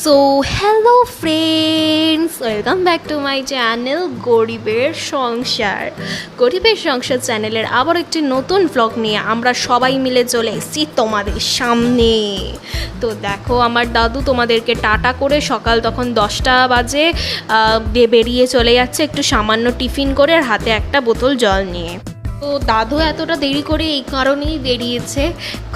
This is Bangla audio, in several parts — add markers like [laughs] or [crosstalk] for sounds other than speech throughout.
So hello friends welcome back to my channel গরিবের সংসার গরিবের সংসার চ্যানেলের আবার একটি নতুন ব্লগ নিয়ে আমরা সবাই মিলে চলে এসেছি তোমাদের সামনে। তো দেখো, আমার দাদু তোমাদেরকে টাটা করে সকাল তখন দশটা বাজে বেরিয়ে চলে যাচ্ছে একটু সামান্য টিফিন করে আর হাতে একটা বোতল জল নিয়ে। তো দাদু এতটা দেরি করে এই কারণেই বেরিয়েছে,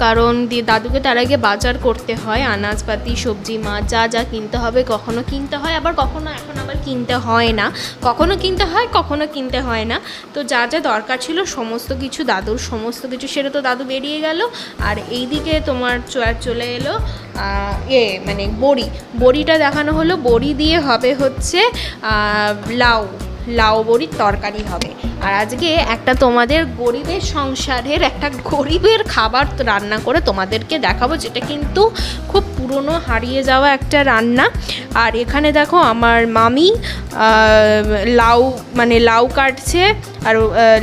কারণ দাদুকে তার আগে বাজার করতে হয়, আনাজপাতি, সবজি, মাছ, যা যা কিনতে হবে, কখনো কিনতে হয়, আবার কখনো এখন আবার কিনতে হয় না। কখনো কিনতে হয়, কখনো কিনতে হয় না। তো যা যা দরকার ছিল, সমস্ত কিছু, দাদুর সমস্ত কিছু সেটা তো দাদু বেরিয়ে গেল। আর এইদিকে তোমার চলে এলো এ মানে বড়ি। বড়িটা দেখানো হলো, বড়ি দিয়ে হবে হচ্ছে লাউ। লাউ বড়ির তরকারি হবে। আর আজকে একটা তোমাদের গরিবের সংসারের একটা গরিবের খাবার রান্না করে তোমাদেরকে দেখাবো, যেটা কিন্তু খুব পুরনো হারিয়ে যাওয়া একটা রান্না। আর এখানে দেখো আমার মামি লাউ মানে লাউ কাটছে, আর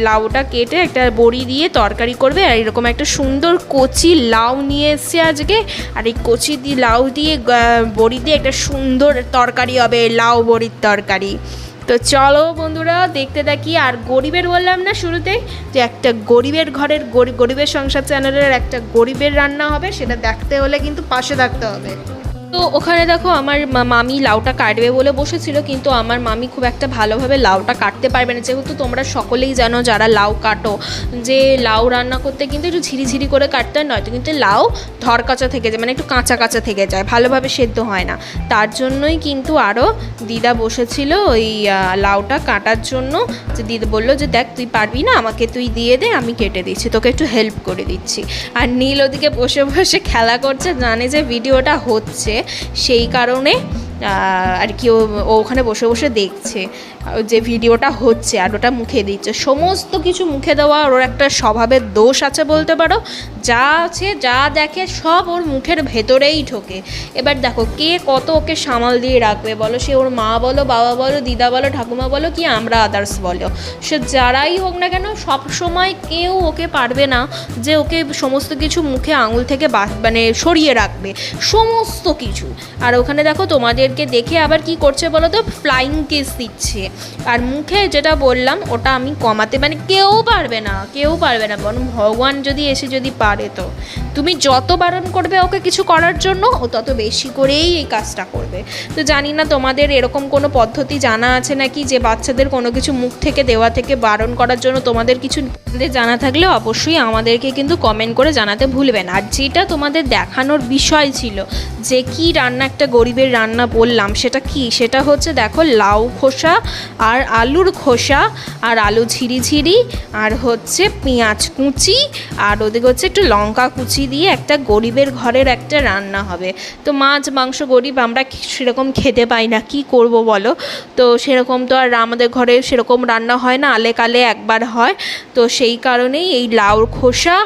লাউটা কেটে একটা বড়ি দিয়ে তরকারি করবে। আর এরকম একটা সুন্দর কচি লাউ নিয়ে এসছে আজকে। আর এই কচি দিয়ে লাউ দিয়ে বড়ি দিয়ে একটা সুন্দর তরকারি হবে লাউ বড়ির তরকারি। তো চলো বন্ধুরা, দেখতে থাকি। আর গরিবের বললাম না শুরুতেই যে একটা গরিবের ঘরের গরিব গরিবের সংসার চ্যানেলের একটা গরিবের রান্না হবে, সেটা দেখতে হলে কিন্তু পাশে থাকতে হবে। তো ওখানে দেখো আমার মামি লাউটা কাটবে বলে বসেছিল, কিন্তু আমার মামি খুব একটা ভালোভাবে লাউটা কাটতে পারবে না। যেহেতু তোমরা সকলেই জানো যারা লাউ কাটো, যে লাউ রান্না করতে কিন্তু একটু ঝিরিঝিরি করে কাটতে হয়, নয়তো কিন্তু লাউ ধরকাচা থেকে যায় মানে একটু কাঁচা কাঁচা থেকে যায়, ভালোভাবে সেদ্ধ হয় না। তার জন্যই কিন্তু আরও দিদা বসেছিল ওই লাউটা কাটার জন্য, যে দিদা বলল যে দেখ তুই পারবি না, আমাকে তুই দিয়ে দে, আমি কেটে দিচ্ছি, তোকে একটু হেল্প করে দিচ্ছি। আর নীল ওদিকে বসে বসে খেলা করছে, জানে যে ভিডিওটা হচ্ছে। সেই কারণে আর কি ও ওখানে বসে বসে দেখছে যে ভিডিওটা হচ্ছে আর ওটা মুখে দিচ্ছে। সমস্ত কিছু মুখে দেওয়া ওর একটা স্বভাবের দোষ আছে বলতে পারো। যা আছে, যা দেখে সব ওর মুখের ভেতরেই ঢোকে। এবার দেখো, কে কত ওকে সামাল দিয়ে রাখবে? বলো সে ওর মা বলো, বাবা বলো, দিদা বলো, ঠাকুমা বলো কি আমরা আদার্স বলো? সে যারাই হোক না কেন, সব সময় কেউ ওকে পারবে না যে ওকে সমস্ত কিছু মুখে আঙুল থেকে মানে সরিয়ে রাখবে। সমস্ত কিছু। আর ওখানে দেখো তোমাদেরকে দেখে আবার কি করছে বলো তো? ফ্লাইং কিস দিচ্ছে। আর মুখে যেটা বললাম, ওটা আমি কমাতে মানে কেউ পারবে না, কেউ পারবে না। বরং ভগবান যদি এসে যদি পারে তো। তুমি যত বারণ করবে ওকে কিছু করার জন্য, ও তত বেশি করেই এই কাজটা করবে। তো জানি না তোমাদের এরকম কোনো পদ্ধতি জানা আছে নাকি, যে বাচ্চাদের কোনো কিছু মুখ থেকে, দেওয়া থেকে বারণ করার জন্য তোমাদের কিছু জানা থাকলে অবশ্যই আমাদেরকে কিন্তু কমেন্ট করে জানাতে ভুলবেন আর যেটা তোমাদের দেখানোর বিষয় ছিল, যে কি রান্না, একটা গরিবের রান্না বললাম, সেটা কি? সেটা হচ্ছে দেখো লাউ খোসা আর আলুর খোসা আর আলু ঝিরি ঝিরি আর হচ্ছে পেঁয়াজ কুচি আর ওদিকে হচ্ছে একটু লঙ্কা কুচি দিয়ে একটা গরিবের ঘরের একটা রান্না হবে। তো মাছ, মাংস, গরিব আমরা সেরকম খেতে পাই না, কি করব বলো? তো সেরকম তো আর আমাদের ঘরে সেরকম রান্না হয় না, আলে কালে একবার হয়। তো সেই কারণেই এই লাউর খোসা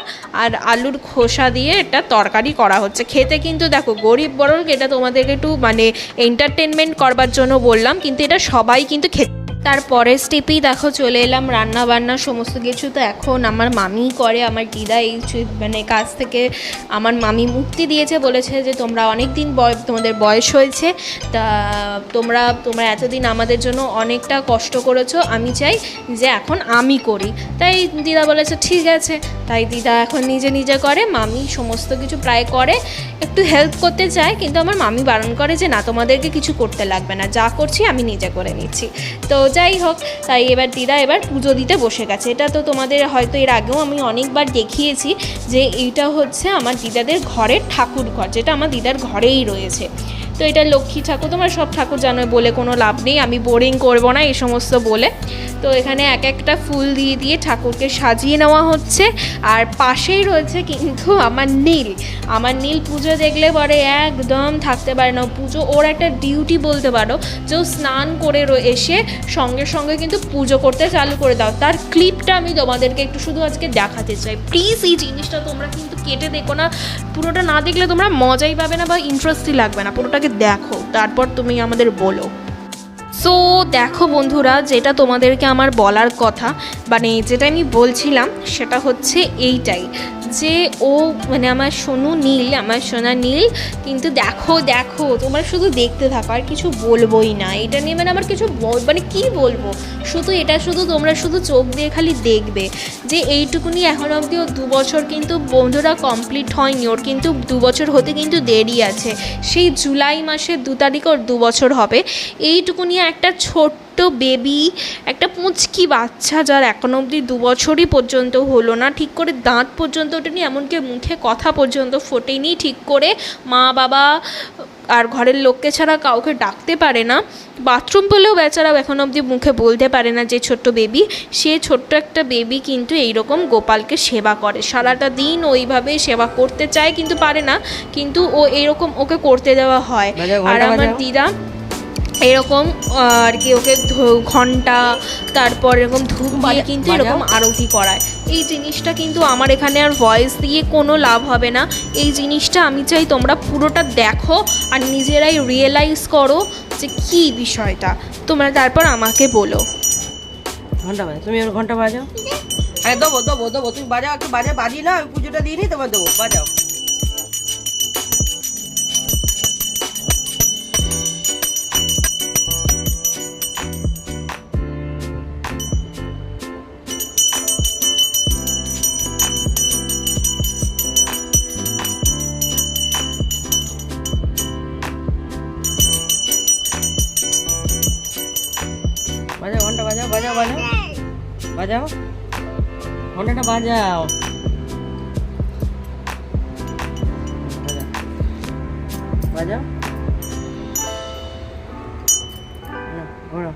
আর আলুর খোসা দিয়ে এটা তরকারি করা হচ্ছে। খেতে কিন্তু দেখো গরিব বরং এটা তোমাদেরকে একটু মানে এন্টারটেনমেন্ট করবার জন্য বললাম কিন্তু এটা সবাই কিন্তু খেতে তারপরের স্টেপেই দেখো চলে এলাম, রান্না বান্না সমস্ত কিছু তো এখন আমার মামি করে, আমার দিদা এই মানে কাজ থেকে আমার মামি মুক্তি দিয়েছে, বলেছে যে তোমরা অনেক দিন বয় তোমাদের বয়স হয়েছে, তা তোমরা তোমরা এতদিন আমাদের জন্য অনেকটা কষ্ট করেছ, আমি চাই যে এখন আমি করি। তাই দিদা বলেছে, ঠিক আছে। তাই দিদা এখন নিজে নিজে করে, মামি সমস্ত কিছু প্রায় করে, একটু হেল্প করতে চায়, কিন্তু আমার মামি বারণ করে যে, না, তোমাদেরকে কিছু করতে লাগবে না, যা করছি আমি নিজে করে নিচ্ছি। তো যাই হোক, তাই এবার দিদা এবার পুজো দিতে বসে গেছে। এটা তো তোমাদের হয়তো এর আগেও আমি অনেকবার দেখিয়েছি যে এইটা হচ্ছে আমার দিদাদের ঘরের ঠাকুর ঘর যেটা আমার দিদার ঘরেই রয়েছে। তো এটা লক্ষ্মী ঠাকুর, তোমার সব ঠাকুর জানো বলে কোনো লাভ নেই, আমি বোরিং করব না, এই সমস্ত বলে। তো এখানে এক একটা ফুল দিয়ে দিয়ে ঠাকুরকে সাজিয়ে নেওয়া হচ্ছে, আর পাশেই রয়েছে কিন্তু আমার নীল। আমার নীল পুজো দেখলে পরে একদম থাকতে পারে না। পুজো, ওর একটা ডিউটি বলতে পারো, যে স্নান করে এসে সঙ্গে সঙ্গে কিন্তু পুজো করতে চালু করে দাও। তার ক্লিপটা আমি তোমাদেরকে একটু শুধু আজকে দেখাতে চাই। প্লিজ এই জিনিসটা তোমরা কিন্তু কেটে দেখো না। পুরোটা না দেখলে তোমরা মজাই পাবে না বা ইন্টারেস্টই লাগবে না। পুরোটাকে দেখো, তারপর তুমি আমাদের বলো। সো দেখো বন্ধুরা, যেটা তোমাদেরকে আমার বলার কথা মানে যেটা আমি বলছিলাম, সেটা হচ্ছে এইটাই। যে ও মানে আমার সোনু নীল, আমার সোনা নীল। কিন্তু দেখো দেখো, তোমরা শুধু দেখতে থাকো, আর কিছু বলবোই না। এটা নিয়ে মানে আমার কিছু মানে কি বলব? শুধু এটা শুধু তোমরা শুধু চোখ দিয়ে খালি দেখবে যে এইটুকুনি এখন অবধি ও দু বছর কিন্তু বন্ধুরা কমপ্লিট হয়নি। ওর কিন্তু দু বছর হতে কিন্তু দেরি আছে। সেই জুলাই মাসের দু তারিখ ওর দু বছর হবে। এইটুকুনি একটা ছোট্ট বেবি একটা পুঁচকি বাচ্চা যার এখন অবধি দু বছরই পর্যন্ত হলো না ঠিক করে দাঁত পর্যন্ত ওঠেনি এমনকি মুখে কথা পর্যন্ত ফোটেনি ঠিক করে মা বাবা আর ঘরের লোককে ছাড়া কাউকে ডাকতে পারে না। বাথরুম পেলেও বেচারাও এখন অবধি মুখে বলতে পারে না যে ছোট্ট বেবি সে ছোট্ট একটা বেবি কিন্তু এইরকম গোপালকে সেবা করে। সারাটা দিন ওইভাবে সেবা করতে চায় কিন্তু পারে না কিন্তু ও এইরকম ওকে করতে দেওয়া হয়। আর আমার দিদা এরকম আর কি ওকে ধ- ঘণ্টা তারপর এরকম ধূপ দিয়ে কিন্তু এরকম আরতি করায়। এই জিনিসটা কিন্তু আমার এখানে আর ভয়েস দিয়ে কোনো লাভ হবে না। এই জিনিসটা আমি চাই তোমরা পুরোটা দেখো আর নিজেরাই রিয়েলাইজ করো যে কী বিষয়টা। তোমরা তারপর আমাকে বলো। ঘণ্টা বাজাও। তুমি ওর ঘণ্টা বাজাও? আরে দেবো দেবো দেবো। তুমি বাজাও একটু বাজাও বাজি না আমি পুজোটা দিয়ে নিই তোমার দেবো। বাজাও। বাজাও। ঘন্টাটা বাজাও। বাজাও। নাও, ঘোরাও।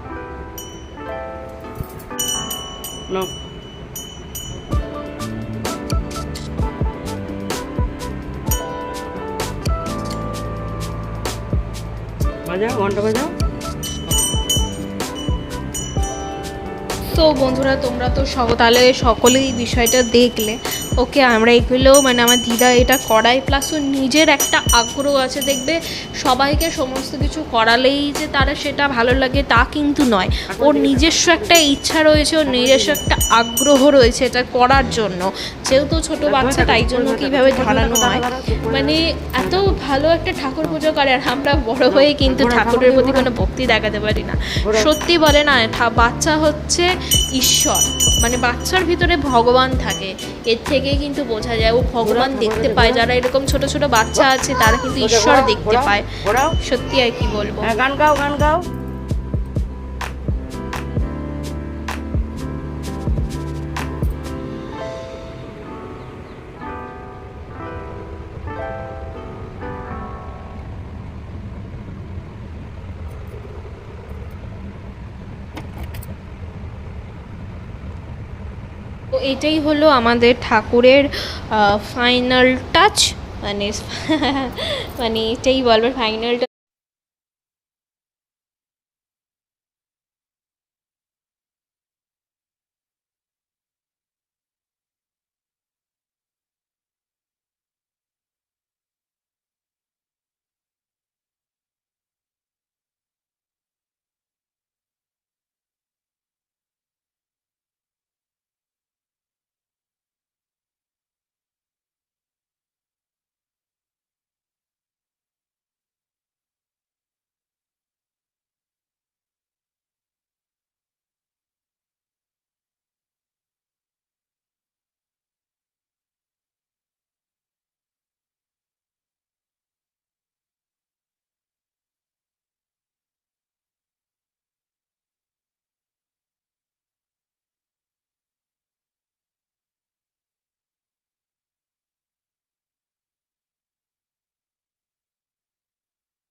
বাজাও ঘণ্টা বাজাও। তো বন্ধুরা তোমরা তো তাহলে সকলেই বিষয়টা দেখলে। ওকে আমরা এগুলো মানে আমার দিদা এটা করাই প্লাস ওর নিজের একটা আগ্রহ আছে, দেখবে? সবাইকে সমস্ত কিছু করালেই যে তারা সেটা ভালো লাগে, তা কিন্তু নয়। ওর নিজস্ব একটা ইচ্ছা রয়েছে, ওর নিজস্ব একটা আগ্রহ রয়েছে এটা করার জন্য। যেহেতু ছোট বাচ্চা, তাই জন্য কীভাবে ধরানো হয়? মানে এত ভালো একটা ঠাকুর পুজো করে, আর আমরা বড় হয়ে কিন্তু ঠাকুরের প্রতি কোনো ভক্তি দেখাতে পারি না। সত্যি বলে না বাচ্চা হচ্ছে ঈশ্বর। মানে বাচ্চার ভিতরে ভগবান থাকে এর থেকে কিন্তু বোঝা যায় ও ভগবান দেখতে পায় যারা এরকম ছোট ছোট বাচ্চা আছে তারা কিন্তু ঈশ্বর দেখতে পায়। সত্যি আর কি বলব? হ্যাঁ গান গাও গান গাও। তো এটাই হলো আমাদের ঠাকুরের ফাইনাল টাচ মানে [laughs] মানে এটাই বলবার ফাইনাল